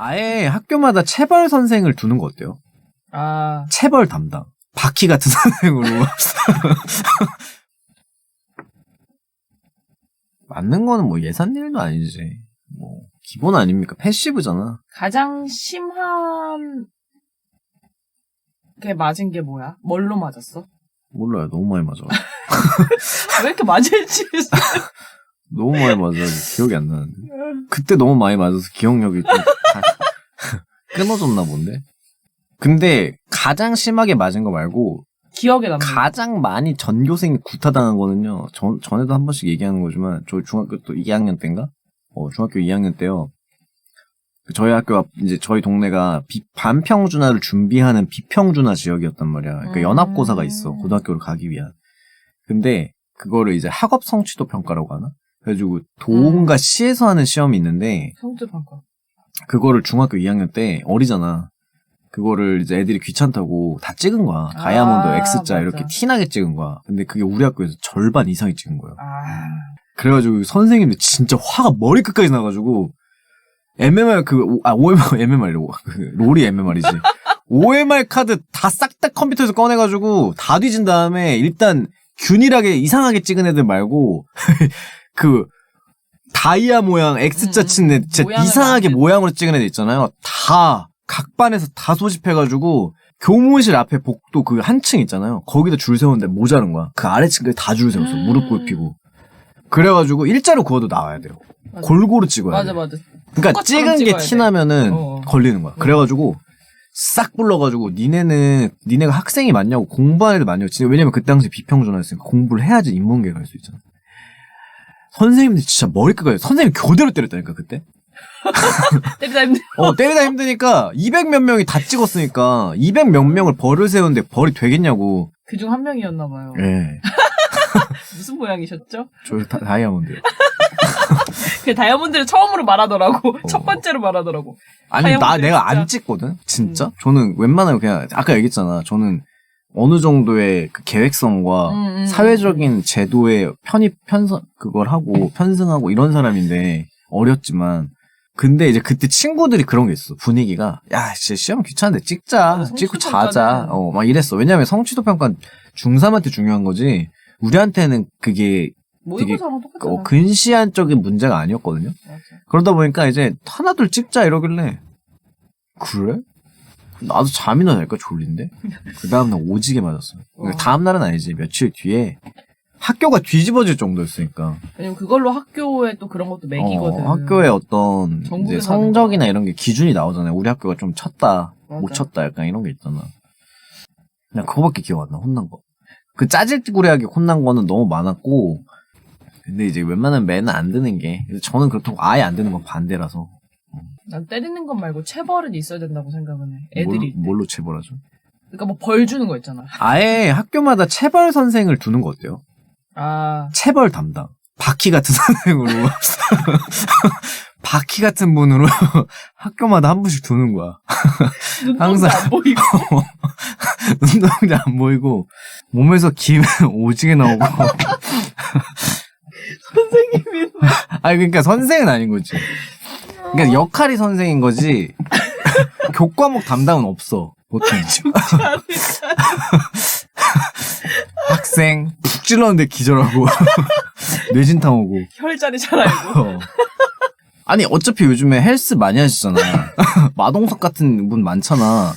아예 학교마다 체벌 선생을 두는 거 어때요? 아, 체벌 담당. 바퀴 같은 선생으로. 맞는 거는 뭐 예산 일도 아니지. 뭐, 기본 아닙니까? 패시브잖아. 가장 심한 게 맞은 게 뭐야? 뭘로 맞았어? 몰라요. 너무 많이 맞아. 왜 이렇게 맞을지. 너무 많이 맞아. 기억이 안 나는데. 그때 너무 많이 맞아서 기억력이 좀 다- 끊어졌나 본데. 근데 가장 심하게 맞은 거 말고 기억에 남는 거. 가장 많이 전교생이 구타당한 거는요. 전, 전에도 한 번씩 얘기하는 거지만 저 중학교 또 2학년 때인가? 어, 중학교 2학년 때요. 저희 학교 앞 이제 저희 동네가 비- 반평준화를 준비하는 비평준화 지역이었단 말이야. 그러니까 음. 연합고사가 있어. 고등학교를 가기 위한. 근데 그거를 이제 학업 성취도 평가라고 하나? 그래가지고 도움과 음. 시에서 하는 시험이 있는데 성적 평가. 그거를 중학교 2학년 때 어리잖아. 그거를 이제 애들이 귀찮다고 다 찍은 거야. 아, 다이아몬드 X자 맞아. 이렇게 티나게 찍은 거야. 근데 그게 우리 학교에서 절반 이상이 찍은 거야. 아, 그래가지고 선생님들 진짜 화가 머리 끝까지 나가지고 MMR 그 오- 아 OMR MMR이라고 그 롤이 MMR이지. OMR 카드 다 싹 다 컴퓨터에서 꺼내가지고 다 뒤진 다음에 일단 균일하게 이상하게 찍은 애들 말고 그 다이아 모양 X자 음, 친 애, 진짜 모양을 이상하게 만든- 모양으로 찍은 애들 있잖아요. 다 각반에서 다 소집해가지고 교무실 앞에 복도 그 한층 있잖아요. 거기다 줄 세우는데 모자른 거야. 그 아래층까지 다 줄 세웠어. 음. 무릎 꿇히고. 그래가지고 일자로 그어도 나와야 돼요. 맞아. 골고루 찍어야 맞아, 돼. 맞아. 그러니까 찍은 게 찍어야 티 돼. 나면은 어. 걸리는 거야. 그래가지고 싹 불러가지고 니네는 니네가 학생이 맞냐고 공부하는 애들 맞냐고. 진짜 왜냐면 그때 당시 비평준화였으니까 공부를 해야지 인문계 갈 수 있잖아. 선생님들 진짜 머리 끄가요. 선생님 교대로 때렸다니까 그때. 때리다 힘들. 어 때리다 힘드니까 200 몇 명이 다 찍었으니까 200 몇 명을 벌을 세우는데 벌이 되겠냐고. 그중 한 명이었나 봐요. 예. 무슨 모양이셨죠? 저 다, 다이아몬드요. 그 다이아몬드를 처음으로 말하더라고. 첫 번째로 말하더라고. 아니 나 내가 진짜. 안 찍거든 진짜 음. 저는 웬만하면 그냥 아까 얘기했잖아 저는 어느 정도의 그 계획성과 음, 음, 사회적인 제도에 편입 편선 그걸 하고 편승하고 이런 사람인데 어렸지만 근데 이제 그때 친구들이 그런 게 있어 분위기가 야 진짜 시험 귀찮은데 찍자 맞아, 찍고 자자. 어 막 이랬어 왜냐면 성취도 평가 중3한테 중요한 거지 우리한테는 그게 모의고사랑 똑같잖아. 어, 근시안적인 문제가 아니었거든요 맞아. 그러다 보니까 이제 하나둘 찍자 이러길래 그래? 나도 잠이나 잘까 졸린데? 그 다음날 오지게 맞았어요. 어. 다음날은 아니지 며칠 뒤에 학교가 뒤집어질 정도였으니까 왜냐면 그걸로 학교에 또 그런 것도 매기거든. 어, 학교에 어떤 이제 성적이나 이런 게 기준이 나오잖아요. 우리 학교가 좀 쳤다, 못 맞아. 쳤다 약간 이런 게 있잖아. 그냥 그거밖에 기억 안 나. 혼난 거. 그 짜질구레하게 혼난 거는 너무 많았고 근데 이제 웬만하면 매는 안 드는 게 그래서 저는 그렇다고 아예 안 드는 건 반대라서 난 때리는 것 말고 체벌은 있어야 된다고 생각은 해. 애들이. 뭘, 뭘로 체벌하죠? 그러니까 뭐 벌 주는 거 있잖아. 아예 학교마다 체벌 선생을 두는 거 어때요? 아, 체벌 담당. 바퀴 같은 선생으로. 바퀴 같은 분으로 학교마다 한 분씩 두는 거야. 눈동자 항상- 안 보이고. 운동장 안 보이고, 몸에서 김 오지게 나오고. 선생님이. 아니, 그러니까 선생은 아닌 거지. 그러니까 역할이 선생인 거지. 교과목 담당은 없어. 보통. 학생, 푹 찔렀는데 기절하고. 뇌진탕 오고. 혈자리 잘 알고. 어. 아니 어차피 요즘에 헬스 많이 하시잖아. 마동석 같은 분 많잖아.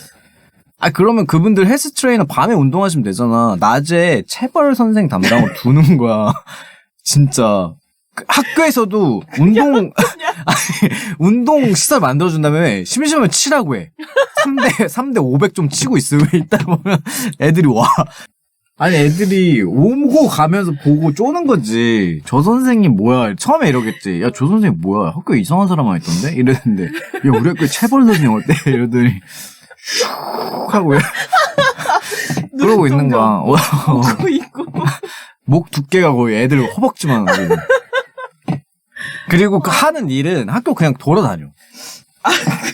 아 그러면 그분들 헬스 트레이너 밤에 운동하시면 되잖아. 낮에 체벌 선생 담당으로 두는 거야. 진짜 그 학교에서도 운동 아니, 운동 시설 만들어 준 다음에 심심하면 치라고 해. 3대 3대 500 좀 치고 있으면 이따 보면 애들이 와. 아니 애들이 오고 가면서 보고 쪼는 거지. 저 선생님 뭐야? 처음에 이러겠지. 야 저 선생님 뭐야? 학교에 이상한 사람 와 있던데? 이랬는데 야 우리 학교에 체벌 선생님 어때? 이러더니 슉 하고 그러고 있는 거야. 어, 웃고 있고. 목 두께가 거의 애들 허벅지만 하고. 그리고 그 하는 일은 학교 그냥 돌아다녀.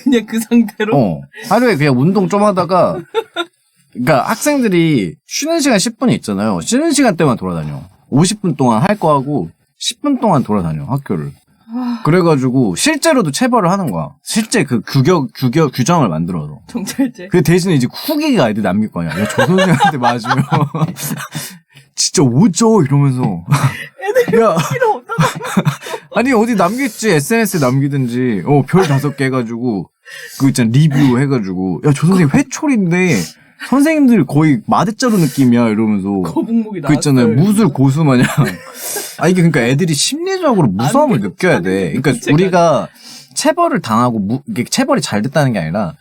그냥 그 상태로. 어. 하루에 그냥 운동 좀 하다가, 그러니까 학생들이 쉬는 시간 10분이 있잖아요. 쉬는 시간 때만 돌아다녀. 50분 동안 할 거 하고 10분 동안 돌아다녀 학교를. 아, 그래가지고 실제로도 체벌을 하는 거야. 실제 그 규격 규격 규정을 만들어서. 경찰제. 그 대신에 이제 후기가 애들 남길 거 아니야. 야, 저 선생한테 맞으면 진짜 오죠? 이러면서. 야. 필요 없다. 아니 어디 남겼지? SNS에 남기든지. 어별 다섯 개 해가지고 그 있잖아 리뷰 해가지고. 야 저 선생님 회초리인데 선생님들 거의 마대자루 느낌이야 이러면서. 거북목이. 그 있잖아요 무술 고수 마냥. 아 이게 그러니까 애들이 심리적으로 무서움을 안 느껴야 돼. 그러니까 우리가 체벌을 당하고 무, 이게 체벌이 잘 됐다는 게 아니라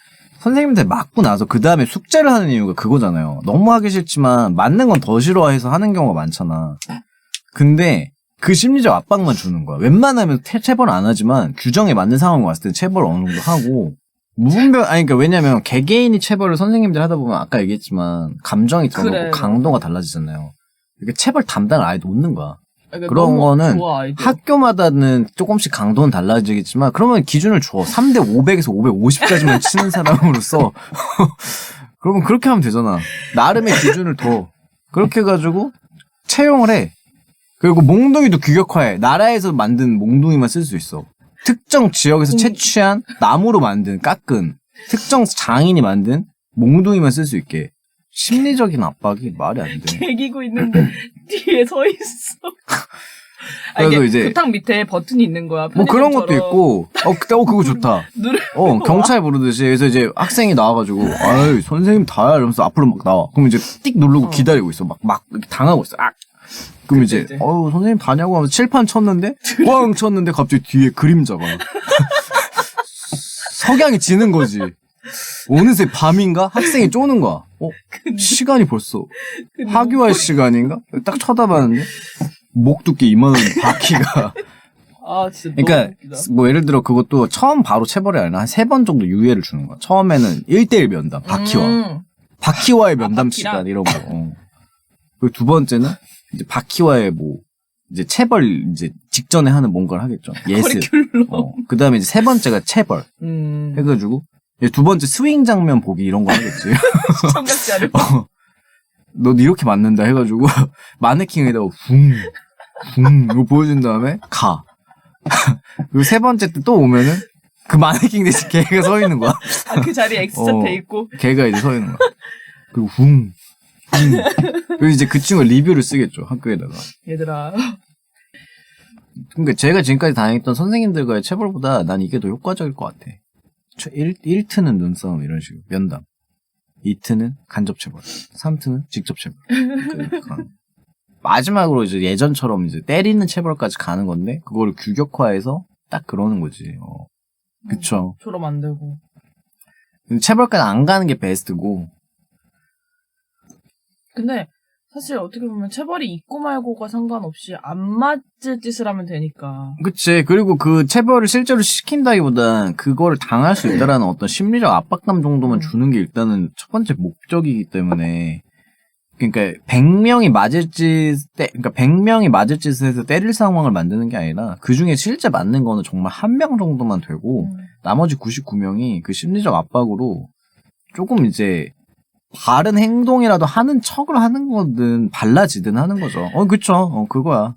선생님한테 맞고 나서 그 다음에 숙제를 하는 이유가 그거잖아요 너무 하기 싫지만 맞는 건 더 싫어해서 하는 경우가 많잖아 근데 그 심리적 압박만 주는 거야 웬만하면 태- 체벌 안 하지만 규정에 맞는 상황이 왔을 때 체벌 어느 정도 하고 무분별 아니 그러니까 왜냐면 개개인이 체벌을 선생님들 하다 보면 아까 얘기했지만 감정이 들어가고 그래. 강도가 달라지잖아요. 이게 체벌 담당을 아예 놓는 거야. 그러니까 그런 거는 좋아. 학교마다는 조금씩 강도는 달라지겠지만 그러면 기준을 줘. 3대 500에서 550까지만 치는 사람으로서 그러면 그렇게 하면 되잖아. 나름의 기준을 둬. 그렇게 해가지고 채용을 해. 그리고 몽둥이도 규격화해. 나라에서 만든 몽둥이만 쓸 수 있어. 특정 지역에서 음. 채취한 나무로 만든 깎은 특정 장인이 만든 몽둥이만 쓸 수 있게. 심리적인 압박이 말이 안 돼. 개기고 있는데 뒤에 서 있어. 아, 그래서 이게 이제- 교탁 밑에 버튼이 있는 거야. 뭐 그런 것도 편의점처럼. 있고, 어, 그때, 어, 그거 좋다. 누르. 어, 경찰 부르듯이. 그래서 이제 학생이 나와가지고, 아유, 선생님 다야. 이러면서 앞으로 막 나와. 그럼 이제 띡 누르고 어. 기다리고 있어. 막, 막, 이렇게 당하고 있어. 아! 그럼 이제, 이제. 어우, 선생님 다냐고 하면서 칠판 쳤는데, 꽝 쳤는데 갑자기 뒤에 그림자가. 석양이 지는 거지. 어느새 밤인가? 학생이 쪼는 거야. 어? 시간이 벌써 근데 학교할 시간인가? 딱 쳐다봤는데, 목 두께 이만한 바퀴가. 아 진짜 그러니까. 뭐 예를 들어 그것도 처음 바로 체벌이 아니라 한 세 번 정도 유예를 주는 거야. 처음에는 1대1 면담, 바퀴와. 음. 바퀴와의 면담 바퀴랑? 시간 이런 거. 어. 그리고 두 번째는 이제 바퀴와의 뭐 이제 체벌 이제 직전에 하는 뭔가를 하겠죠. 예스. 커리큘럼. 어. 그다음에 이제 세 번째가 체벌 음. 해 가지고 이제 두 번째 스윙 장면 보기 이런 거 하겠지. 청각자료. 너 이렇게 맞는다 해가지고 마네킹에다가 붕, 붕 이거 보여준 다음에 가. 그리고 세 번째 때 또 오면은 그 마네킹 대신 걔가 서 있는 거야. 아, 그 자리에 X자 어. 돼 있고. 걔가 이제 서 있는 거야. 그리고 붕, 붕. 그리고 이제 그 친구가 리뷰를 쓰겠죠 학교에다가. 얘들아. 그러니까 제가 지금까지 다녔던 선생님들과의 체벌보다 난 이게 더 효과적일 것 같아. 1, 1트는 눈싸움 이런 식으로 면담. 2트는 간접 체벌. 3트는 직접 체벌. 그러니까 마지막으로 이제 예전처럼 이제 때리는 체벌까지 가는 건데 그거를 규격화해서 딱 그러는 거지. 어. 그쵸. 졸업 안 되고. 체벌까지 안 가는 게 베스트고. 근데 사실 어떻게 보면 체벌이 있고 말고가 상관없이 안 맞을 짓을 하면 되니까. 그치. 그리고 그 체벌을 실제로 시킨다기보단 그거를 당할 수 있다라는 어떤 심리적 압박감 정도만 음. 주는 게 일단은 첫 번째 목적이기 때문에. 그러니까 100명이 맞을 짓, 때, 그러니까 100명이 맞을 짓을 해서 때릴 상황을 만드는 게 아니라 그 중에 실제 맞는 거는 정말 한 명 정도만 되고 음. 나머지 99명이 그 심리적 압박으로 조금 이제 바른 행동이라도 하는 척을 하는 거든 발라지든 하는 거죠. 어, 그쵸. 어, 그거야.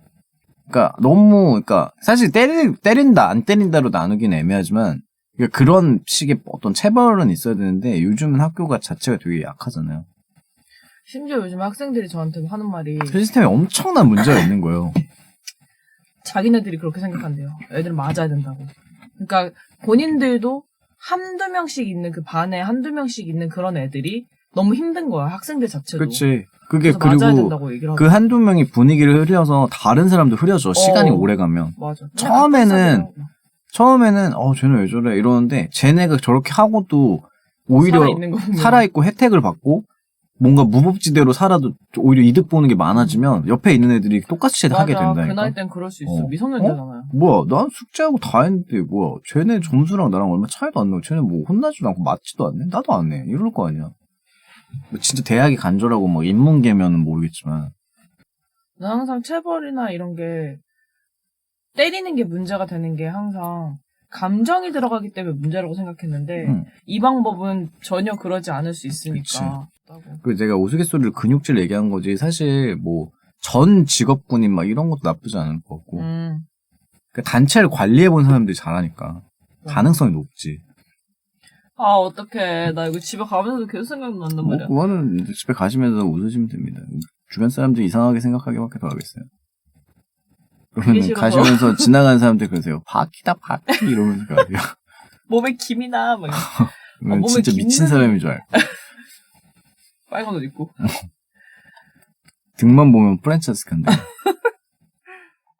그러니까 너무 그러니까 사실 때리, 때린다 안 때린다로 나누기는 애매하지만 그러니까 그런 식의 어떤 체벌은 있어야 되는데 요즘은 학교가 자체가 되게 약하잖아요. 심지어 요즘 학생들이 저한테 하는 말이 시스템에 엄청난 문제가 있는 거예요. 자기네들이 그렇게 생각한대요. 애들 맞아야 된다고. 그러니까 본인들도 한두 명씩 있는 그 반에 한두 명씩 있는 그런 애들이 너무 힘든 거야. 학생들 자체도. 그렇지. 그게 그래서 맞아야 그리고 된다고 얘기를 하고. 그 한두 명이 분위기를 흐려서 다른 사람도 흐려져. 시간이 어. 오래 가면. 맞아. 처음에는 처음에는 어 쟤네 왜 저래 이러는데 쟤네가 저렇게 하고도 오히려 살아있는 거 보면. 살아있고 혜택을 받고 뭔가 무법지대로 살아도 오히려 이득 보는 게 많아지면 옆에 있는 애들이 똑같이 맞아. 하게 된다니까. 그 나이 땐 그럴 수 있어. 어. 미성년자잖아요. 뭐야, 난 숙제하고 다 했는데, 뭐야, 쟤네 점수랑 나랑 얼마 차이도 안 나고, 쟤네 뭐 혼나지도 않고 맞지도 않네? 나도 안 해. 이럴 거 아니야. 뭐 진짜 대학이 간절하고 뭐 인문계면은 모르겠지만. 난 항상 체벌이나 이런 게 때리는 게 문제가 되는 게 항상 감정이 들어가기 때문에 문제라고 생각했는데 응. 이 방법은 전혀 그러지 않을 수 있으니까. 그 제가 우스갯소리를 근육질 얘기한 거지, 사실 뭐, 전 직업군인 막 이런 것도 나쁘지 않을 것 같고. 음. 그 단체를 관리해 본 사람들이 잘하니까 가능성이 높지. 아, 어떡해. 나 이거 집에 가면서도 계속 생각난단 뭐 말이야. 그거는 이제 집에 가시면서 웃으시면 됩니다. 주변 사람들이 이상하게 생각하게밖에 더 하겠어요. 그러면. 가시면서 지나가는 사람들 그러세요. 파키다 파키 이러면서 가세요. 몸에 김이 나. 막 이러면서. 그러면 몸에 진짜 미친 김나는- 사람인 줄 알고. 빨간 옷 입고. 등만 보면 프랜차스카인데